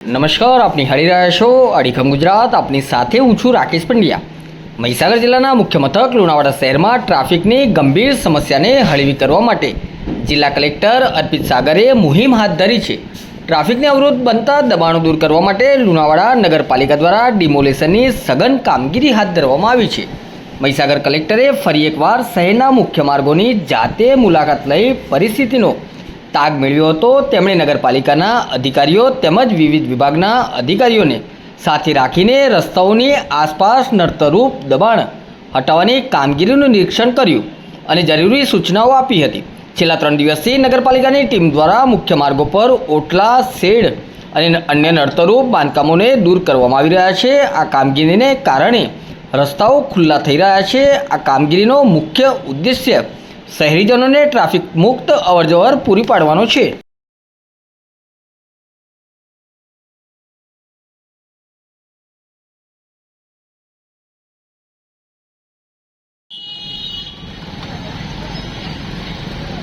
નમસ્કાર, આપની હારી રહ્યા છો અડીખમ ગુજરાત. આપની સાથે હું છું રાકેશ પંડ્યા. મહીસાગર જિલ્લાના મુખ્ય મથક, લુણાવાડા શહેરમાં ટ્રાફિકની ગંભીર સમસ્યાને હળવી કરવા માટે જિલ્લા કલેક્ટર અર્પિત સાગરે મુહિમ હાથ ધરી છે. ટ્રાફિકને અવરોધ બનતા દબાણો દૂર કરવા માટે લુણાવાડા નગરપાલિકા દ્વારા ડિમોલેશનની સઘન કામગીરી હાથ ધરવામાં આવી છે. મહીસાગર કલેક્ટરે ફરી એકવાર શહેરના મુખ્ય માર્ગોની જાતે મુલાકાત લઈ પરિસ્થિતિનો તાગ મેળવ્યો હતો. તેમણે નગરપાલિકાના અધિકારીઓ તેમજ વિવિધ વિભાગના અધિકારીઓને સાથે રાખીને રસ્તાઓની આસપાસ નડતરૂપ દબાણ હટાવવાની કામગીરીનું નિરીક્ષણ કર્યું અને જરૂરી સૂચનાઓ આપી હતી. છેલ્લા ત્રણ દિવસથી નગરપાલિકાની ટીમ દ્વારા મુખ્ય માર્ગો પર ઓટલા, શેડ અને અન્ય નડતરૂપ બાંધકામોને દૂર કરવામાં આવી રહ્યા છે. આ કામગીરીને કારણે રસ્તાઓ ખુલ્લા થઈ રહ્યા છે. આ કામગીરીનો મુખ્ય ઉદ્દેશ્ય શહેરીજનોને ટ્રાફિક મુક્ત અવરજવર પૂરી પાડવાનો છે.